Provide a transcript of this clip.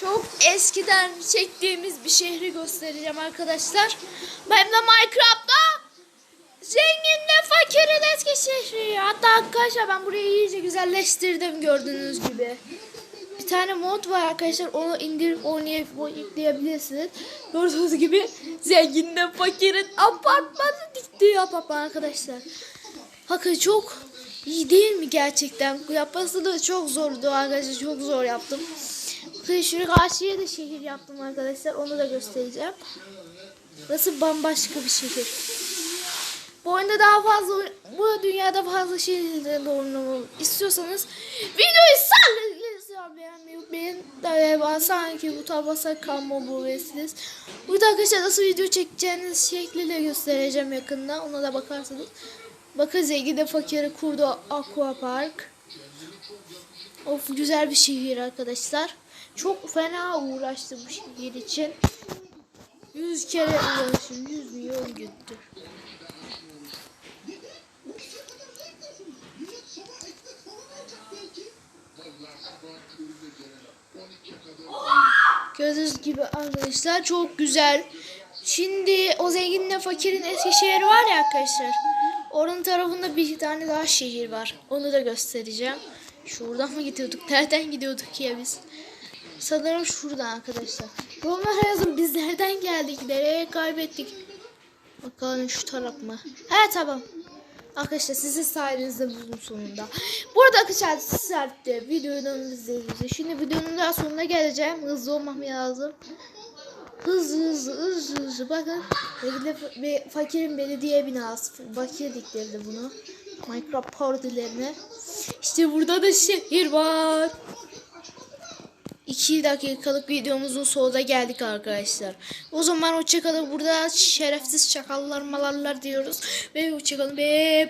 çok eskiden çektiğimiz bir şehri göstereceğim arkadaşlar. Benim de Minecraft'ta zenginle fakirin eski şehri. Hatta arkadaşlar ben burayı iyice güzelleştirdim gördüğünüz gibi. Bir tane mod var arkadaşlar onu indirip oynayabilirsiniz. Gördüğünüz gibi zenginle fakirin apartmanı dikti apartman arkadaşlar. Bakın çok iyi değil mi gerçekten? Yapması da çok zordu arkadaşlar. Çok zor yaptım. Şuraya karşıya da şehir yaptım arkadaşlar. Onu da göstereceğim. Burası bambaşka bir şehir. Bu oyunda daha fazla, bu dünyada fazla şeylerle oynamamı istiyorsanız videoyu sallayın beğenmeyi unutmayın. Galiba sanki bu tabasa kalma bu vesiniz. Burada arkadaşlar nasıl video çekeceğiniz şekliyle göstereceğim yakında. Ona da bakarsanız. Bakın zengin fakiri kurdu aqua park. Of güzel bir şehir arkadaşlar. Çok fena uğraştım bu şehir için. Yüz kere uğraştım. Yüz milyon gitti. Gördüğünüz gibi arkadaşlar çok güzel. Şimdi o zenginle fakirin eski şehri var ya arkadaşlar. Onun tarafında bir tane daha şehir var. Onu da göstereceğim. Şuradan mı gidiyorduk? Nereden gidiyorduk ya biz? Sanırım şuradan arkadaşlar. Yorumlara yazın biz nereden geldik? Nereye kaybettik? Bakalım şu taraf mı? He tamam. Arkadaşlar sizin sayenizde buldum sonunda. Burada arkadaşlar sizler de videonun izlediğiniz. Şimdi videonun daha sonuna geleceğim. Hızlı olmam lazım. Hızlı hızlı hızlı hızlı. Bakın. Belediye, be, fakirin belediye binası. Fakir diktirdi bunu. Minecraft partilerine. İşte burada da şehir var. 2 dakikalık videomuzun sonuna geldik arkadaşlar. O zaman hoşçakalın. Burada şerefsiz çakallar malarlar diyoruz. Ve hoşçakalın. Ve